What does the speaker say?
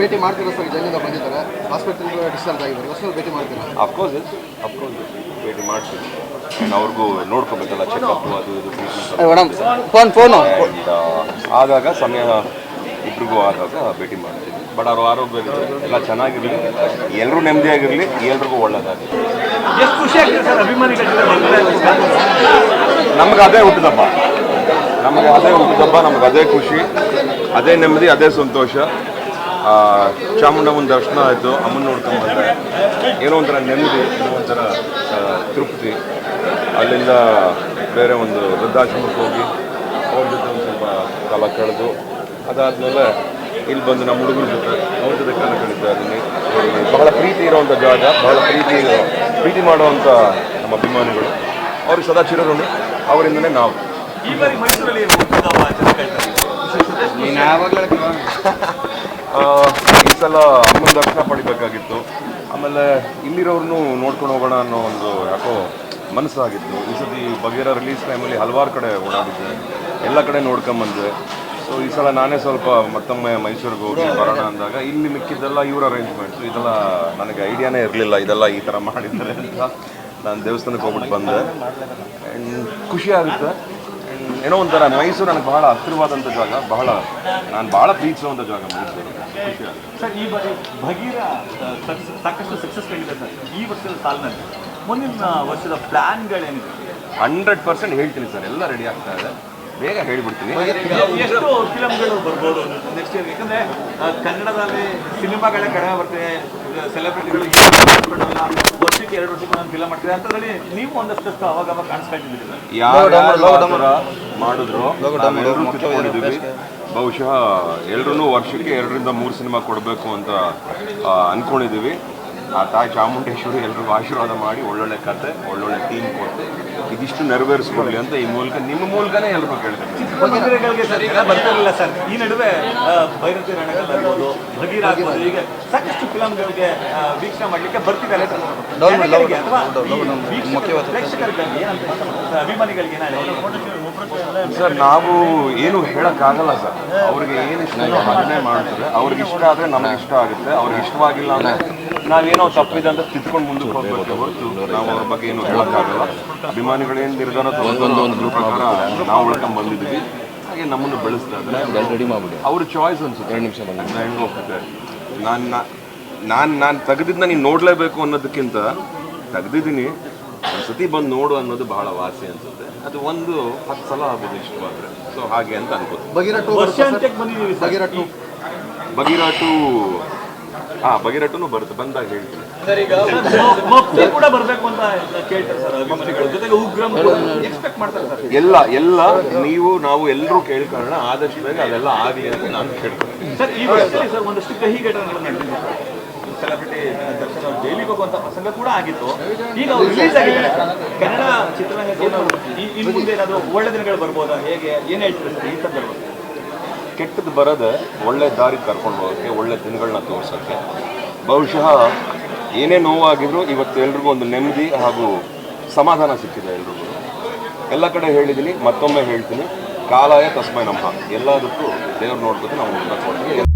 ಭೇಟಿ ಮಾಡ್ತೀರಾ ಸರ್? ಜೈಲಿಂದ ಬಂದಿದ್ದಾರೆ? ಹಾಸ್ಪಿಟಲ್ ಡಿಸ್ಚಾರ್ಜ್ ಆಗಿದ್ದಾರೆ. ಹೊಸ ಭೇಟಿ ಮಾಡ್ತೀರಾ? ಅಫ್ಕೋರ್ಸ್ ಅಫ್ಕೋರ್ಸ್ ಭೇಟಿ ಮಾಡ್ತೀವಿ. ಆ್ಯಂಡ್ ಅವ್ರಿಗೂ ನೋಡ್ಕೋಬೇಕಲ್ಲ ಚೆಕಪ್ ಅದು ಇದು ಮೇಡಮ್ ಫೋನ್ ಫೋನು. ಆದಾಗ ಆಗಾಗ ಸಮಯ ಇಬ್ರಿಗೂ ಆದಾಗ ಭೇಟಿ ಮಾಡ್ತೀವಿ. ಬಟ್ ಅವರು ಆರೋಗ್ಯ ಎಲ್ಲ ಚೆನ್ನಾಗಿರಲಿ. ಎಲ್ಲರೂ ನೆಮ್ಮದಿಯಾಗಿರಲಿ. ಎಲ್ರಿಗೂ ಒಳ್ಳೇದಾಗಲಿ. ನಮ್ಗೆ ಅದೇ ಹುಟ್ಟಿದಪ್ಪ ನಮಗೆ ಅದೇ ಹುಟ್ಟಿದಪ್ಪ ನಮ್ಗೆ ಅದೇ ಖುಷಿ ಅದೇ ನೆಮ್ಮದಿ ಅದೇ ಸಂತೋಷ. ಚಾಮುಂಡಮ್ಮನ ದರ್ಶನ ಆಯಿತು ಅಮ್ಮನ ನೋಡ್ಕೊಂಡು ಬಂದೆ. ಏನೋ ಒಂಥರ ನೆಮ್ಮದಿ ಏನೋ ಒಂಥರ ತೃಪ್ತಿ. ಅಲ್ಲಿಂದ ಬೇರೆ ಒಂದು ವೃದ್ಧಾಶ್ರಮಕ್ಕೆ ಹೋಗಿ ಅವ್ರ ಜೊತೆ ಒಂದು ಸ್ವಲ್ಪ ಕಾಲ ಕಳೆದು ಅದಾದಮೇಲೆ ಇಲ್ಲಿ ಬಂದು ನಮ್ಮ ಹುಡುಗರ ಜೊತೆ ಅವ್ರ ಜೊತೆ ಕಾಲ ಕಳೀತಾ ಇದ್ದೀನಿ. ಬಹಳ ಪ್ರೀತಿ ಇರೋವಂಥ ಜಾಗ ಬಹಳ ಪ್ರೀತಿ ಪ್ರೀತಿ ಮಾಡುವಂಥ ನಮ್ಮ ಅಭಿಮಾನಿಗಳು. ಅವ್ರಿಗೆ ಸದಾ ಚಿರಋಣಿ ಅವರಿಂದನೇ ನಾವು. ಈ ಸಲ ಅಮ್ಮನ ದರ್ಶನ ಪಡಿಬೇಕಾಗಿತ್ತು. ಆಮೇಲೆ ಇಲ್ಲಿರೋರ್ನು ನೋಡ್ಕೊಂಡು ಹೋಗೋಣ ಅನ್ನೋ ಒಂದು ಯಾಕೋ ಮನಸ್ಸಾಗಿತ್ತು. ಈ ಸತಿ ಬಗೆರ ರಿಲೀಸ್ ಟೈಮಲ್ಲಿ ಹಲವಾರು ಕಡೆ ಓಡಾಡಿದ್ದೆ. ಎಲ್ಲ ಕಡೆ ನೋಡ್ಕೊಂಬಂದೆ. ಸೊ ಈ ಸಲ ನಾನೇ ಸ್ವಲ್ಪ ಮತ್ತೊಮ್ಮೆ ಮೈಸೂರಿಗೆ ಹೋಗಿ ಬರೋಣ ಅಂದಾಗ ಇಲ್ಲಿ ಮಿಕ್ಕಿದ್ದೆಲ್ಲ ಇವ್ರ ಅರೇಂಜ್ಮೆಂಟ್ಸು ಇದೆಲ್ಲ ನನಗೆ ಐಡಿಯಾನೇ ಇರಲಿಲ್ಲ, ಇದೆಲ್ಲ ಈ ಥರ ಮಾಡಿದ್ದಾರೆ ಅಂತ. ನಾನು ದೇವಸ್ಥಾನಕ್ಕೆ ಹೋಗ್ಬಿಟ್ಟು ಬಂದೆ. ಆ್ಯಂಡ್ ಖುಷಿ ಆಗುತ್ತೆ. ಏನೋ ಒಂಥರ ಮೈಸೂರು ನನಗೆ ಬಹಳ ಹತ್ತಿರವಾದಂಥ ಜಾಗ ಬಹಳ ನಾನು ಬಹಳ ಪ್ರೀತಿಸುವಂಥ ಜಾಗ ಮೈಸೂರು ಸರ್ ಈ ಬಾರಿ ಭಗೀರ ಸಾಕಷ್ಟು ಸಕ್ಸಸ್ ಕಂಡಿದೆ ಸರ್ ಈ ವರ್ಷದ ಸಾಲಿನಲ್ಲಿ. ಮುಂದಿನ ವರ್ಷದ ಪ್ಲ್ಯಾನ್ಗಳೇನು ಹಂಡ್ರೆಡ್ ಪರ್ಸೆಂಟ್ ಹೇಳ್ತೀನಿ ಸರ್ ಎಲ್ಲ ರೆಡಿ ಆಗ್ತಾ ಇದೆ. ಬೇಗ ಹೇಳ್ಬಿಡ್ತೀನಿ. ಎಷ್ಟು ಫಿಲಮ್ಗಳು ಬರ್ಬೋದು ನೆಕ್ಸ್ಟ್ ಇಯರ್ ಯಾಕಂದ್ರೆ ಕನ್ನಡದಲ್ಲಿ ಸಿನಿಮಾಗಳೇ ಕಡೆ ಬರ್ತದೆ ಸೆಲೆಬ್ರಿಟಿಗಳು ವರ್ಷಕ್ಕೆ ಎರಡು ವರ್ಷಕ್ಕೆ ಒಂದೊಂದು ಫಿಲಮ್ ಮಾಡ್ತಾರೆ? ಅಂತದ್ರಲ್ಲಿ ನೀವು ಒಂದಷ್ಟು ಅವಾಗ ಅವಾಗ ಮಾಡಿದ್ರು ನಾವೆಲ್ಲರೂ ಬಹುಶಃ ಎಲ್ಲರೂ ವರ್ಷಕ್ಕೆ ಎರಡರಿಂದ ಮೂರು ಸಿನಿಮಾ ಕೊಡಬೇಕು ಅಂತ ಆ, ಅನ್ಕೊಂಡಿದ್ದೀವಿ. ಆ ತಾಯಿ ಚಾಮುಂಡೇಶ್ವರಿ ಎಲ್ರಿಗೂ ಆಶೀರ್ವಾದ ಮಾಡಿ ಒಳ್ಳೊಳ್ಳೆ ಕತೆ ಒಳ್ಳೊಳ್ಳೆ ಟೀಮ್ ಕೊಟ್ಟು ಇದಿಷ್ಟು ನೆರವೇರಿಸ್ಕೊಡ್ಲಿ ಅಂತ ಈ ಮೂಲಕ ನಿಮ್ಮ ಮೂಲಕನೇ ಎಲ್ರಿಗೂ ಕೇಳ್ತಾರೆ ಸರ್ ಈಗ ಬರ್ತಿರಲಿಲ್ಲ ಸರ್. ಈ ನಡುವೆ ಭೈರತಿ ರಣಗಲ್ ಬರ್ಬೋದು ಭಗೀರ ಆಗ್ಬೋದು ಈಗ ಸಾಕಷ್ಟು ಫಿಲಮ್ಗಳಿಗೆ ವೀಕ್ಷಣೆ ಮಾಡ್ಲಿಕ್ಕೆ ಬರ್ತಿದ್ದಾರೆ ಅಥವಾ ಪ್ರೇಕ್ಷಕರಿಗೆ ಏನಂತ ಸರ್, ಅಭಿಮಾನಿಗಳಿಗೆ ಏನಾಗಿದೆ ಸರ್ ನಾವು ಏನು ಹೇಳಕ್ಕಾಗಲ್ಲ ಸರ್. ಅವ್ರಿಗೆ ಏನು ಇಷ್ಟ ಅದನ್ನೇ ಮಾಡ್ತಾರೆ. ಅವ್ರಿಗೆ ಇಷ್ಟ ಆದ್ರೆ ನಮ್ಗೆ ಇಷ್ಟ ಆಗುತ್ತೆ. ಅವ್ರಿಗೆ ಇಷ್ಟವಾಗಿಲ್ಲ ಅಂದ್ರೆ ನಾವೇನೋ ತಪ್ಪಿದೆ ಅಂತ ತಿದ್ಕೊಂಡು ಮುಂದಕ್ಕೆ ಹೋಗ್ಬೇಕು ಹೊರತು ನಾವು ಅವ್ರ ಬಗ್ಗೆ ಏನು ಹೇಳಕ್ಕಾಗಲ್ಲ. ಅಭಿಮಾನಿಗಳು ಏನು ನಿರ್ಧಾರ ತಗೊಂಡು ಪ್ರಕಾರ ನಾವು ಉಳ್ಕೊಂಡ್ ಬಂದಿದ್ದೀವಿ. ಹಾಗೆ ನಮ್ಮನ್ನು ಬೆಳೆಸ್ತಾ ಇದ್ದಾರೆ. ಅವ್ರ ಚಾಯ್ಸ್ ಅನ್ಸುತ್ತೆ. ಎರಡು ನಿಮಿಷ ಹೆಂಗೆ ಹೋಗ್ತದೆ ನಾನು ನಾನು ನಾನು ತೆಗೆದಿದ್ದ ನೀನು ನೋಡಲೇಬೇಕು ಅನ್ನೋದಕ್ಕಿಂತ ತೆಗ್ದಿದ್ದೀನಿ. ಒಂದ್ಸತಿ ಬಂದು ನೋಡು ಅನ್ನೋದು ಬಹಳ ವಾಸಿ ಅನ್ಸುತ್ತೆ. ಅದು ಒಂದು ಹತ್ತು ಸಲ ಆಗ್ಬೋದು ಇಷ್ಟವಾದ್ರೆ. ಸೊ ಹಾಗೆ ಅಂತ ಅನ್ಕೋತೀನಿ. ಬಗಿರಾಟು ಟೂ ಬಗೀರ ಟೂ. ಹಾ ಬಗಿರಟ್ಟು ಬರುತ್ತೆ. ಬಂದಾಗ ಹೇಳ್ತೀನಿ. ಮಕ್ಕಳು ಕೂಡ ಬರಬೇಕು ಅಂತ ಕೇಳ್ತಾರೆ ಸರ್ ಅಭಿಮಾನಿಗಳು. ಉಗ್ರಂ ಎಕ್ಸ್ಪೆಕ್ಟ್ ಮಾಡ್ತಾರೆ ಸರ್. ಎಲ್ಲ ಎಲ್ಲ ನೀವು ನಾವು ಎಲ್ಲರೂ ಕೇಳ್ಕೊಳ್ಳೋಣ. ಆದಷ್ಟು ಬೇಗ ಅದೆಲ್ಲ ಆಗಲಿ ಅಂತ ನಾನು ಕೇಳ್ಕೊಳ್ತೀನಿ. ಸೆಲೆಬ್ರಿಟಿ ದರ್ಶನ್ ಅವರು ಜೈಲಿಗೆ ಹೋಗುವಂತ ಪ್ರಸಂಗ ಕೂಡ ಆಗಿತ್ತು. ಈಗ ಅವ್ರು ರಿಲೀಸ್ ಆಗಿದ್ದಾರೆ. ಕನ್ನಡ ಚಿತ್ರರಂಗಕ್ಕೆ ಇನ್ನು ಮುಂದೆ ಏನಾದ್ರು ಒಳ್ಳೆ ದಿನಗಳು ಬರ್ಬೋದಾ? ಹೇಗೆ ಏನ್ ಹೇಳ್ತೀರಿ ಈ ಸಂದರ್ಭ? ಕೆಟ್ಟದ್ದು ಬರೋದೆ ಒಳ್ಳೆ ದಾರಿ ಕರ್ಕೊಂಡು ಹೋಗೋಕ್ಕೆ ಒಳ್ಳೆ ದಿನಗಳನ್ನ ತೋರಿಸೋಕ್ಕೆ ಬಹುಶಃ ಏನೇ ನೋವಾಗಿದ್ರು ಇವತ್ತು ಎಲ್ರಿಗೂ ಒಂದು ನೆಮ್ಮದಿ ಹಾಗೂ ಸಮಾಧಾನ ಸಿಕ್ಕಿದೆ ಎಲ್ರಿಗೂ. ಎಲ್ಲ ಕಡೆ ಹೇಳಿದ್ದೀನಿ, ಮತ್ತೊಮ್ಮೆ ಹೇಳ್ತೀನಿ. ಕಾಲಾಯ ತಸ್ಮೈ ನಮ್ಮ ಎಲ್ಲದಕ್ಕೂ ದೇವ್ರು ನೋಡ್ಬೇಕು ನಾವು ಮುಂದೆ